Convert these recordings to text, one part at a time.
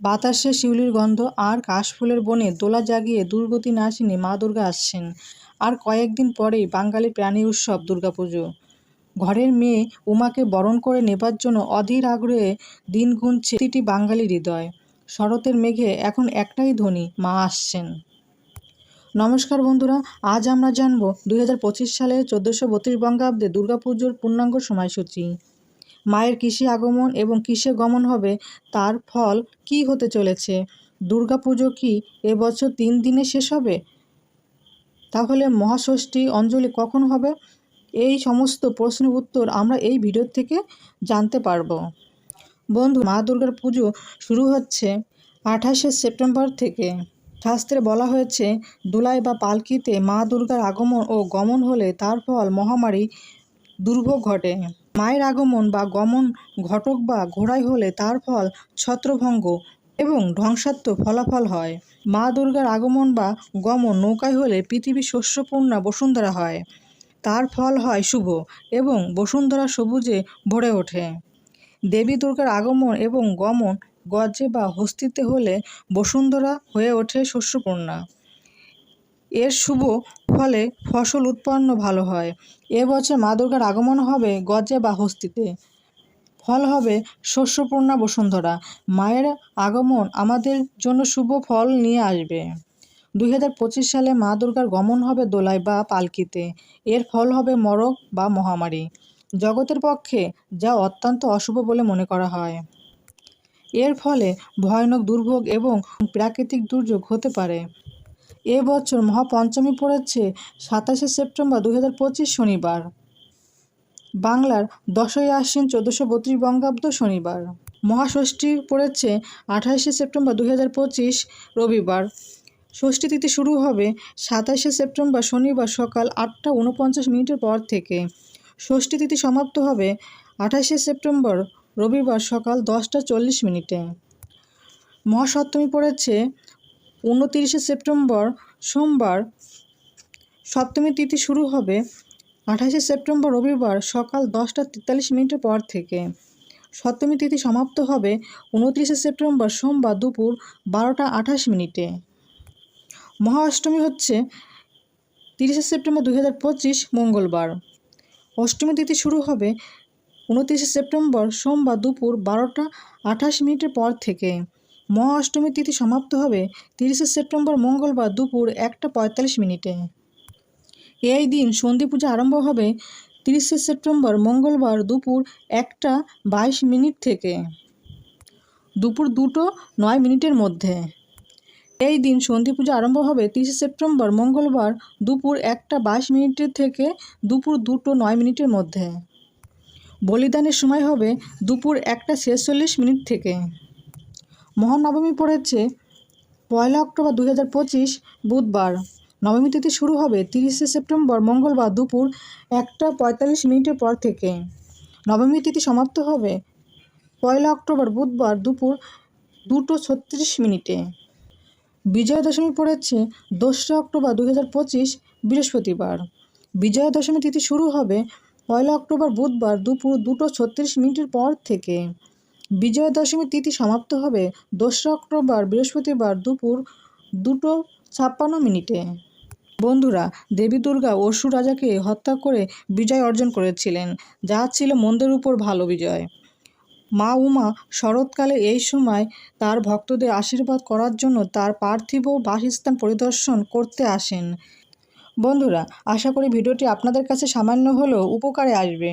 বাতাসে শিউলির গন্ধ আর কাশফুলের বনে দোলা জাগিয়ে দুর্গতি নাশিনী মা দুর্গা আসছেন। আর কয়েকদিন পরেই বাঙালি প্রাণী উৎসব দুর্গাপুজো। ঘরের মেয়ে উমাকে বরণ করে নেবার জন্য অধীর আগ্রহে দিন গুনছে প্রতিটি বাঙালি হৃদয়। শরতের মেঘে এখন একটাই ধ্বনি, মা আসছেন। নমস্কার বন্ধুরা, আজ আমরা জানব দুই সালের চোদ্দোশো বত্রিশ বঙ্গাব্দে দুর্গাপুজোর পূর্ণাঙ্গ সময়সূচি। মায়ের কৃষি আগমন এবং কিসে গমন হবে, তার ফল কি হতে চলেছে? দুর্গাপুজো কি এবছর তিন দিনে শেষ হবে? তাহলে মহাষষ্ঠী অঞ্জলি কখন হবে? এই সমস্ত প্রশ্নের উত্তর আমরা এই ভিডিও থেকে জানতে পারব। বন্ধু, মা দুর্গার পুজো শুরু হচ্ছে আঠাশে সেপ্টেম্বর থেকে। শাস্ত্রে বলা হয়েছে, দোলাই বা পালকিতে মা দুর্গার আগমন ও গমন হলে তার ফল মহামারী দুর্ভোগ ঘটে। মায়ের আগমন বা গমন ঘটক বা ঘোড়াই হলে তার ফল ছত্রভঙ্গ এবং ধ্বংসাত্মক ফলাফল হয়। মা দুর্গার আগমন বা গমন নৌকায় হলে পৃথিবী শস্যপূর্ণা বসুন্ধরা হয়। তার ফল হয় শুভ এবং বসুন্ধরা সবুজে ভরে ওঠে। দেবী দুর্গার আগমন এবং গমন গজ্জে বা হস্তিতে হলে বসুন্ধরা হয়ে ওঠে শস্যপূর্ণা। এর শুভ ফলে ফসল উৎপন্ন ভালো হয়। এবছর মা দুর্গার আগমন হবে গজ্জে বা হস্তিতে। ফল হবে শস্যপূর্ণা বসুন্ধরা। মায়ের আগমন আমাদের জন্য শুভ ফল নিয়ে আসবে। দুই হাজার পঁচিশ সালে মা দুর্গার গমন হবে দোলায় বা পালকিতে। এর ফল হবে মরক বা মহামারী। জগতের পক্ষে যা অত্যন্ত অশুভ বলে মনে করা হয়। এর ফলে ভয়ানক দুর্ভোগ এবং প্রাকৃতিক দুর্যোগ হতে পারে। এবছর মহাপঞ্চমী পড়েছে সাতাশে সেপ্টেম্বর দু হাজার পঁচিশ শনিবার। বাংলার দশই আশ্বিন চোদ্দোশো বত্রিশ বঙ্গাব্দ শনিবার। মহাষষ্ঠী পড়েছে আঠাশে সেপ্টেম্বর দু হাজার পঁচিশ রবিবার। ষষ্ঠী তিথি শুরু হবে সাতাশে সেপ্টেম্বর শনিবার সকাল আটটা উনপঞ্চাশ মিনিটের পর থেকে। ষষ্ঠী তিথি সমাপ্ত হবে আঠাশে সেপ্টেম্বর রবিবার সকাল দশটা চল্লিশ মিনিটে। মহাসপ্তমী পড়েছে উনতিরিশে সেপ্টেম্বর সোমবার সপ্তমী তিথি শুরু হবে। আঠাশে সেপ্টেম্বর রবিবার সকাল দশটা তেতাল্লিশ মিনিটের পর থেকে। সপ্তমী তিথি সমাপ্ত হবে উনত্রিশে সেপ্টেম্বর সোমবার দুপুর বারোটা আঠাশ মিনিটে। মহা অষ্টমী হচ্ছে তিরিশে সেপ্টেম্বর দু হাজার পঁচিশ মঙ্গলবার। অষ্টমী তিথি শুরু হবে উনত্রিশে সেপ্টেম্বর সোমবার দুপুর বারোটা আঠাশ মিনিটের পর থেকে। মহা অষ্টমী তিথি সমাপ্ত হবে তিরিশে সেপ্টেম্বর মঙ্গলবার দুপুর একটা পঁয়তাল্লিশ মিনিটে। এই দিন সন্ধি পূজা আরম্ভ হবে তিরিশে সেপ্টেম্বর মঙ্গলবার দুপুর একটা বাইশ মিনিট থেকে। দুপুর দুটো নয় মিনিটের মধ্যে। এই দিন সন্ধি পূজা আরম্ভ হবে তিরিশে সেপ্টেম্বর মঙ্গলবার দুপুর একটা বাইশ মিনিটের থেকে দুপুর দুটো নয় মিনিটের মধ্যে। বলিদানের সময় হবে দুপুর একটা ছেচল্লিশ মিনিট থেকে। মহানবমী পড়েছে পয়লা অক্টোবর দু হাজার পঁচিশ বুধবার। নবমী তিথি শুরু হবে তিরিশে সেপ্টেম্বর মঙ্গলবার দুপুর একটা পঁয়তাল্লিশ মিনিটের পর থেকে। নবমী তিথি সমাপ্ত হবে পয়লা অক্টোবর বুধবার দুপুর দুটো ছত্রিশ মিনিটে। বিজয়া দশমী পড়েছে দোসরা অক্টোবর দু হাজার পঁচিশ বৃহস্পতিবার। বিজয়া দশমী তিথি শুরু হবে পয়লা অক্টোবর বুধবার দুপুর দুটো ছত্রিশ মিনিটের পর থেকে। বিজয়া দশমী তিথি সমাপ্ত হবে দোসরা অক্টোবর বৃহস্পতিবার দুপুর দুটো ছাপ্পান্ন মিনিটে। বন্ধুরা, দেবী দুর্গা অসুর রাজাকে হত্যা করে বিজয় অর্জন করেছিলেন। যা ছিল মন্দের উপর ভালো বিজয়। মা উমা শরৎকালে এই সময় তার ভক্তদের আশীর্বাদ করার জন্য তার পার্থিব বাসস্থান পরিদর্শন করতে আসেন। বন্ধুরা, আশা করি ভিডিওটি আপনাদের কাছে সামান্য হলেও উপকারে আসবে।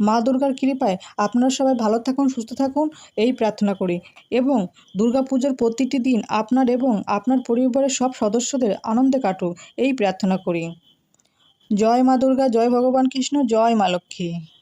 মা দুর্গার কৃপায় আপনারা সবাই ভালো থাকুন, সুস্থ থাকুন, এই প্রার্থনা করি। এবং দুর্গাপূজার প্রতিটি দিন আপনার এবং আপনার পরিবারের সব সদস্যদের আনন্দে কাটুক, এই প্রার্থনা করি। জয় মা দুর্গা, জয় ভগবান কৃষ্ণ, জয় মা লক্ষ্মী।